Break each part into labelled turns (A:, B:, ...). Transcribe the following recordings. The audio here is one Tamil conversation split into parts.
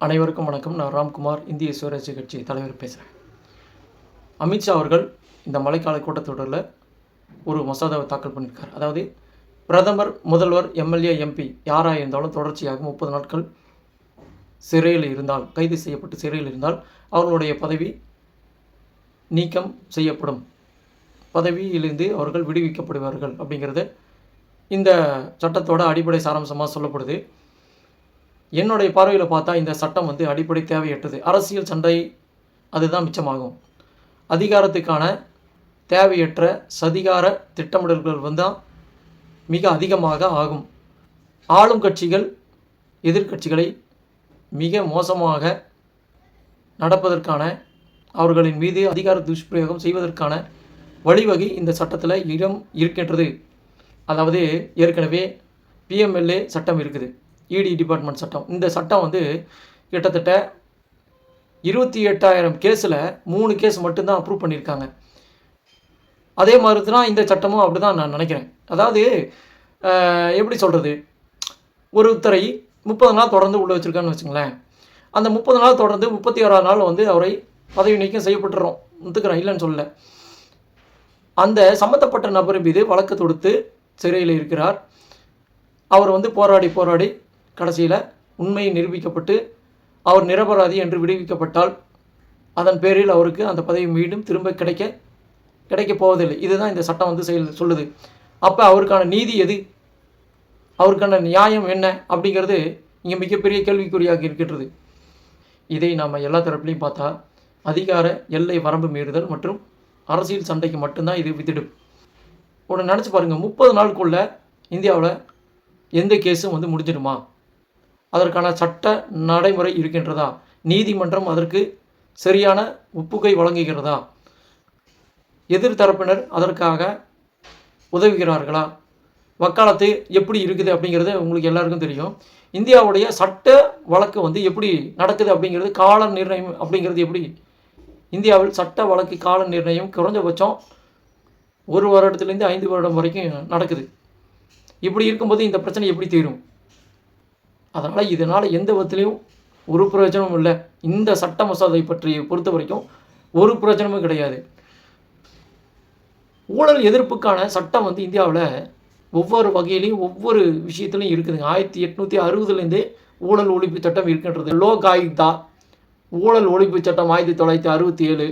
A: அனைவருக்கும் வணக்கம். நான் ராம்குமார் இந்திய சுயராட்சி கட்சி தலைவர் பேசுகிறேன் அமித்ஷா அவர்கள் இந்த மழைக்கால கூட்டத்தொடரில் ஒரு மசோதாவை தாக்கல் பண்ணியிருக்கார் அதாவது பிரதமர் முதல்வர் எம்எல்ஏ எம்பி யாராக இருந்தாலும் தொடர்ச்சியாக முப்பது நாட்கள் சிறையில் இருந்தால் கைது செய்யப்பட்டு சிறையில் இருந்தால் அவர்களுடைய பதவி நீக்கம் செய்யப்படும். பதவியிலிருந்து அவர்கள் விடுவிக்கப்படுவார்கள் அப்படிங்கிறது இந்த சட்டத்தோட அடிப்படை சாராம்சமாக சொல்லப்படுது. என்னுடைய பார்வையில் பார்த்தா இந்த சட்டம் வந்து அடிப்படை தேவையற்றது. அரசியல் சண்டை அதுதான் மிச்சமாகும். அதிகாரத்துக்கான தேவையற்ற சதிகார திட்டமிடல்கள் வந்தால் மிக அதிகமாக ஆகும். ஆளும் கட்சிகள் எதிர்க்கட்சிகளை மிக மோசமாக நடப்பதற்கான அவர்களின் மீது அதிகார துஷ்பிரயோகம் செய்வதற்கான வழிவகை இந்த சட்டத்தில் இடம் இருக்கின்றது. அதாவது ஏற்கனவே பிஎம்எல்ஏ சட்டம் இருக்குது. இடி டிபார்ட்மெண்ட் சட்டம். இந்த சட்டம் வந்து கிட்டத்தட்ட இருபத்தி எட்டாயிரம் கேஸில் மூணு கேஸ் மட்டும்தான் அப்ரூவ் பண்ணியிருக்காங்க. அதே மாதிரி தான் இந்த சட்டமும் அப்படி தான் நான் நினைக்கிறேன். அதாவது எப்படி சொல்கிறது ஒருத்தரை முப்பது நாள் தொடர்ந்து உள்ளே வச்சுருக்கான்னு வச்சுங்களேன். அந்த முப்பது நாள் தொடர்ந்து முப்பத்தி ஆறாம் நாள் வந்து அவரை பதவி நீக்கம் செய்யப்பட்டுறோம். ஒத்துக்கிறேன் இல்லைன்னு சொல்லலை. அந்த சம்மந்தப்பட்ட நபர் மீது வழக்கு தொடுத்து சிறையில் இருக்கிறார். அவர் வந்து போராடி போராடி கடைசியில் உண்மை நிரூபிக்கப்பட்டு அவர் நிரபராதி என்று விடுவிக்கப்பட்டால் அதன் பேரில் அவருக்கு அந்த பதவி மீண்டும் திரும்ப கிடைக்க கிடைக்கப் போவதில்லை. இதுதான் இந்த சட்டம் வந்து செயல் சொல்லுது. அப்போ அவருக்கான நீதி எது? அவருக்கான நியாயம் என்ன? அப்படிங்கிறது இங்கே மிகப்பெரிய கேள்விக்குறியாக இருக்கின்றது. இதை நாம் எல்லா தரப்புலையும் பார்த்தா அதிகார எல்லை வரம்பு மீறுதல் மற்றும் அரசியல் சண்டைக்கு மட்டும்தான் இது வித்திடும் உடனே நினச்சி பாருங்கள் முப்பது நாளுக்குள்ளே இந்தியாவில் எந்த கேஸும் வந்து முடிஞ்சிடுமா? அதற்கான சட்ட நடைமுறை இருக்கின்றதா? நீதிமன்றம் அதற்கு சரியான ஒப்புகை வழங்குகிறதா? எதிர்த்தரப்பினர் அதற்காக உதவுகிறார்களா? வக்காலத்து எப்படி இருக்குது அப்படிங்கிறது உங்களுக்கு எல்லாருக்கும் தெரியும். இந்தியாவுடைய சட்ட வழக்கு வந்து எப்படி நடக்குது அப்படிங்கிறது கால நிர்ணயம் அப்படிங்கிறது எப்படி? இந்தியாவில் சட்ட வழக்கு கால நிர்ணயம் குறைஞ்சபட்சம் ஒரு வருடத்துலேருந்து ஐந்து வருடம் வரைக்கும் நடக்குது. இப்படி இருக்கும்போது இந்த பிரச்சனை எப்படி தீரும்? அதனால் இதனால் எந்த விதத்துலேயும் ஒரு பிரயோஜனமும் இல்லை. இந்த சட்ட மசோதை பற்றி பொறுத்த வரைக்கும் ஒரு பிரயோஜனமும் கிடையாது. ஊழல் எதிர்ப்புக்கான சட்டம் வந்து இந்தியாவில் ஒவ்வொரு வகையிலையும் ஒவ்வொரு விஷயத்துலையும் இருக்குதுங்க. ஆயிரத்தி எட்நூற்றி அறுபதுலேருந்தே ஊழல் ஒழிப்பு சட்டம் இருக்கின்றது. லோக் ஆயுக்தா ஊழல் ஒழிப்பு சட்டம் ஆயிரத்தி தொள்ளாயிரத்தி அறுபத்தி ஏழு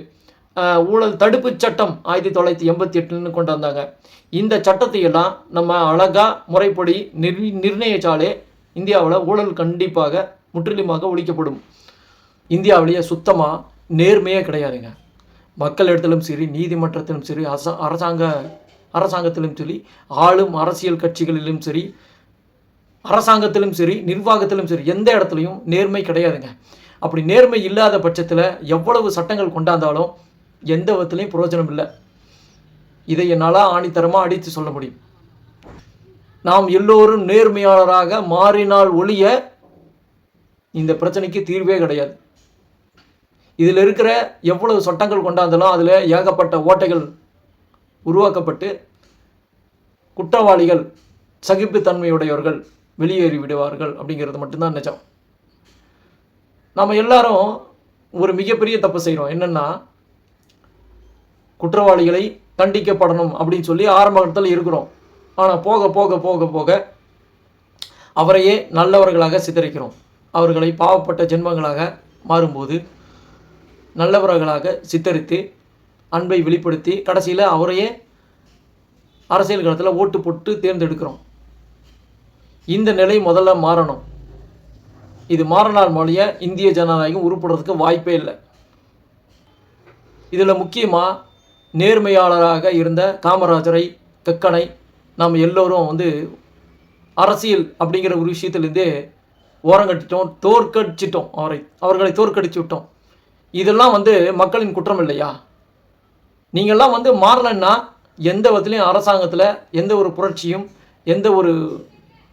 A: ஊழல் தடுப்பு சட்டம் ஆயிரத்தி தொள்ளாயிரத்தி எண்பத்தி எட்டுன்னு கொண்டு வந்தாங்க. இந்த சட்டத்தையெல்லாம் நம்ம அழகாக முறைப்படி நிர் நிர்ணயிச்சாலே இந்தியாவில் ஊழல் கண்டிப்பாக முற்றிலுமாக ஒழிக்கப்படும். இந்தியாவிலேயே சுத்தமாக நேர்மையே கிடையாதுங்க. மக்கள் இடத்திலும் சரி நீதிமன்றத்திலும் சரி அரச அரசாங்க அரசாங்கத்திலும் சரி ஆளும் அரசியல் கட்சிகளிலும் சரி அரசாங்கத்திலும் சரி நிர்வாகத்திலும் சரி எந்த இடத்துலையும் நேர்மை கிடையாதுங்க. அப்படி நேர்மை இல்லாத பட்சத்தில் எவ்வளவு சட்டங்கள் கொண்டாந்தாலும் எந்த விதத்துலையும் பிரயோஜனம் இல்லை. இதை என்னால் ஆணித்தரமாக அடித்து சொல்ல முடியும். நாம் எல்லோரும் நேர்மையாளராக மாறினால் ஒழிய இந்த பிரச்சனைக்கு தீர்வே கிடையாது. இதில் இருக்கிற எவ்வளவு சட்டங்கள் கொண்டாந்தாலும் அதில் ஏகப்பட்ட ஓட்டைகள் உருவாக்கப்பட்டு குற்றவாளிகள் சகிப்புத்தன்மையுடையவர்கள் வெளியேறி விடுவார்கள் அப்படிங்கிறது மட்டும்தான் நிஜம். நம்ம எல்லாரும் ஒரு மிகப்பெரிய தப்பு செய்கிறோம் என்னென்னா குற்றவாளிகளை தண்டிக்கப்படணும் அப்படின்னு சொல்லி ஆரம்ப கட்டத்தில் இருக்கிறோம். ஆனால் போக போக போக போக அவரையே நல்லவர்களாக சித்தரிக்கிறோம். அவர்களை பாவப்பட்ட ஜென்மங்களாக மாறும்போது நல்லவர்களாக சித்தரித்து அன்பை வெளிப்படுத்தி கடைசியில் அவரையே அரசியல் களத்தில் ஓட்டு போட்டு தேர்ந்தெடுக்கிறோம். இந்த நிலை முதல்ல மாறணும். இது மாறினால் மொழிய இந்திய ஜனநாயகம் உருப்படுறதுக்கு வாய்ப்பே இல்லை. இதில் முக்கியமாக நேர்மையாளராக இருந்த காமராஜரை கக்கனை நாம் எல்லோரும் வந்து அரசியல் அப்படிங்கிற ஒரு விஷயத்துலேருந்தே ஓரங்கட்டிட்டோம் தோற்கடிச்சிட்டோம். அவரை அவர்களை தோற்கடிச்சு விட்டோம். இதெல்லாம் வந்து மக்களின் குற்றம் இல்லையா? நீங்கள்லாம் வந்து மாறலன்னா எந்த விதத்துலையும் அரசாங்கத்தில் எந்த ஒரு புரட்சியும் எந்த ஒரு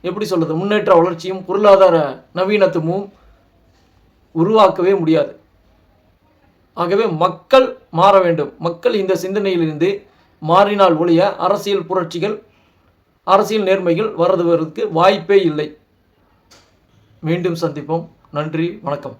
A: எப்படி சொல்கிறது முன்னேற்ற வளர்ச்சியும் பொருளாதார நவீனத்துவமும் உருவாக்கவே முடியாது. ஆகவே மக்கள் மாற வேண்டும். மக்கள் இந்த சிந்தனையிலிருந்து மாறினால் ஒழிய அரசியல் புரட்சிகள் அரசியல் நேர்மைகள் வருவதற்கு வாய்ப்பே இல்லை. மீண்டும் சந்திப்போம். நன்றி. வணக்கம்.